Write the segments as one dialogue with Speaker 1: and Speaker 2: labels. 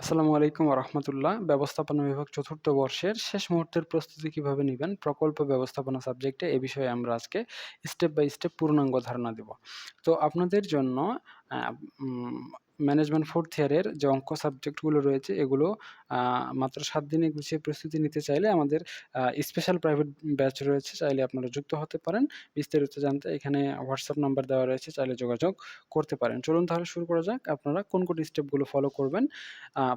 Speaker 1: আসসালামু আলাইকুম রহমতুল্লাহ ব্যবস্থাপনা বিভাগ চতুর্থ বর্ষের শেষ মুহূর্তের প্রস্তুতি কীভাবে নেবেন? প্রকল্প ব্যবস্থাপনা সাবজেক্টে এ বিষয়ে আমরা আজকে স্টেপ বাই স্টেপ পূর্ণাঙ্গ ধারণা দেব। তো আপনাদের জন্য ম্যানেজমেন্ট ফোর্থ ইয়ারের যে অঙ্ক সাবজেক্টগুলো রয়েছে, এগুলো মাত্র সাত দিনে গুছিয়ে প্রস্তুতি নিতে চাইলে আমাদের স্পেশাল প্রাইভেট ব্যাচ রয়েছে, চাইলে আপনারা যুক্ত হতে পারেন। বিস্তারিত জানতে এখানে হোয়াটসঅ্যাপ নাম্বার দেওয়া রয়েছে, চাইলে যোগাযোগ করতে পারেন। চলুন তাহলে শুরু করা যাক, আপনারা কোন কোন স্টেপগুলো ফলো করবেন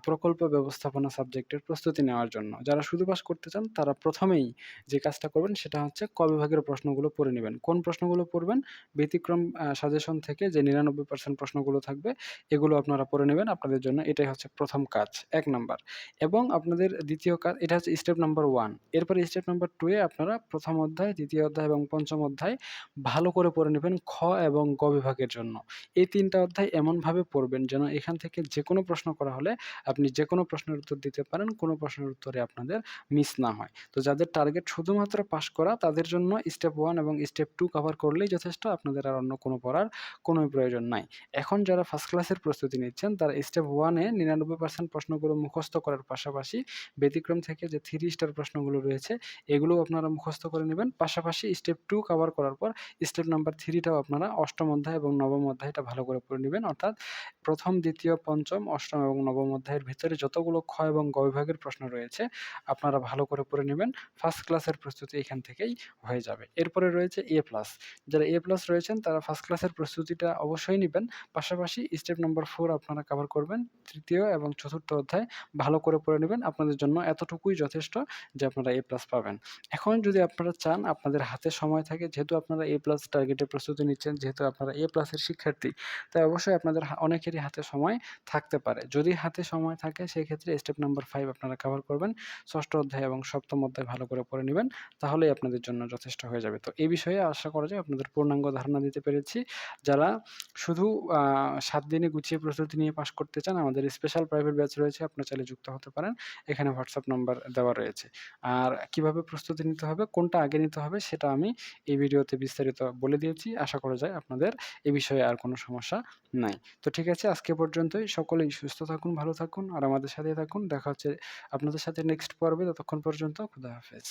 Speaker 1: প্রকল্প ব্যবস্থাপনা সাবজেক্টের প্রস্তুতি নেওয়ার জন্য। যারা শুধু পাস করতে চান, তারা প্রথমেই যে কাজটা করবেন, সেটা হচ্ছে ক বিভাগের প্রশ্নগুলো পড়ে নেবেন। কোন প্রশ্নগুলো পড়বেন? ব্যতিক্রম সাজেশন থেকে যে নিরানব্বই পার্সেন্ট প্রশ্নগুলো থাকবে, এগুলো আপনারা পড়ে নেবেন। আপনাদের জন্য এটাই হচ্ছে প্রথম কাজ, এক নাম্বার। এবং আপনাদের দ্বিতীয় কাজ, এটা হচ্ছে স্টেপ নাম্বার ওয়ান এরপরে স্টেপ নাম্বার টুয়ে আপনারা প্রথম অধ্যায়, দ্বিতীয় অধ্যায় এবং পঞ্চম অধ্যায় ভালো করে পড়ে নেবেন খ এবং গ বিভাগের জন্য। এই তিনটা অধ্যায় এমনভাবে পড়বেন যেন এখান থেকে যে কোনো প্রশ্ন করা হলে আপনি যে কোনো প্রশ্নের উত্তর দিতে পারেন, কোনো প্রশ্নের উত্তরে আপনাদের মিস না হয়। তো যাদের টার্গেট শুধুমাত্র পাস করা, তাদের জন্য স্টেপ ওয়ান এবং স্টেপ টু কভার করলেই যথেষ্ট, আপনাদের আর অন্য কোনো পড়ার কোনো প্রয়োজন নাই। এখন যারা ফার্স্ট ক্লাসের প্রস্তুতি নিচ্ছেন, তারা স্টেপ ওয়ানে নিরানব্বই পার্সেন্ট প্রশ্নগুলো মুখস্থ করার পাশাপাশি ব্যতিক্রম থেকে যে থ্রি স্টার প্রশ্নগুলো রয়েছে এগুলো আপনারা মুখস্থ করে নেবেন। পাশাপাশি স্টেপ টু কভার করার পর স্টেপ নাম্বার থ্রিটাও আপনারা অষ্টম অধ্যায় এবং নবম অধ্যায়টা ভালো করে পড়ে নেবেন। অর্থাৎ প্রথম, দ্বিতীয়, পঞ্চম, অষ্টম এবং নবম অধ্যায়ের ভিতরে যতগুলো খ এবং গ বিভাগের প্রশ্ন রয়েছে, আপনারা ভালো করে পড়ে নেবেন। ফার্স্ট ক্লাসের প্রস্তুতি এখান থেকেই হয়ে যাবে। এরপরে রয়েছে এ প্লাস যারা এ প্লাস রয়েছেন, তারা ফার্স্ট ক্লাসের প্রস্তুতিটা অবশ্যই নেবেন। পাশাপাশি স্টেপ নাম্বার ফোর আপনারা কভার করবেন, তৃতীয় এবং চতুর্থ অধ্যায় ভালো করে পড়ে নেবেন। আপনাদের জন্য এতটুকুই যথেষ্ট যে আপনারা এ প্লাস পাবেন। এখন যদি আপনারা চান, আপনাদের হাতে সময় থাকে, যেহেতু আপনারা এ প্লাস টার্গেটে প্রস্তুতি নিচ্ছেন, যেহেতু আপনারা এ প্লাসের শিক্ষার্থী, তাই অবশ্যই আপনাদের অনেকেরই হাতে সময় থাকতে পারে। যদি হাতে সময় থাকে সেই ক্ষেত্রে স্টেপ নাম্বার ফাইভ আপনারা কভার করবেন। ষষ্ঠ অধ্যায় এবং সপ্তম অধ্যায় ভালো করে পড়ে নেবেন, তাহলেই আপনাদের জন্য যথেষ্ট হয়ে যাবে। তো এই বিষয়ে আশা করা যায়, আপনাদের পূর্ণাঙ্গ ধারণা দিতে পেরেছি। যারা শুধু সাত দিনে গুছিয়ে প্রস্তুতি নিয়ে পাশ করতে চান, আমাদের স্পেশাল প্রাইভেট ব্যাচ রয়েছে, আপনার চাইলে যুক্ত হতে পারেন। এখানে হোয়াটসঅ্যাপ নাম্বার দেওয়া রয়েছে। আর কীভাবে প্রস্তুতি নিতে হবে, কোনটা আগে নিতে হবে, সেটা আমি এই ভিডিওতে বিস্তারিত বলে দিয়েছি। আশা করা যায় আপনাদের এ বিষয়ে আর কোনো সমস্যা নাই। তো ঠিক আছে, আজকে পর্যন্তই। সকলেই সুস্থ থাকুন, ভালো থাকুন, আর আমাদের সাথে থাকুন। দেখা হচ্ছে আপনাদের সাথে নেক্সট পর্বে। ততক্ষণ পর্যন্ত খুদা হাফেজ।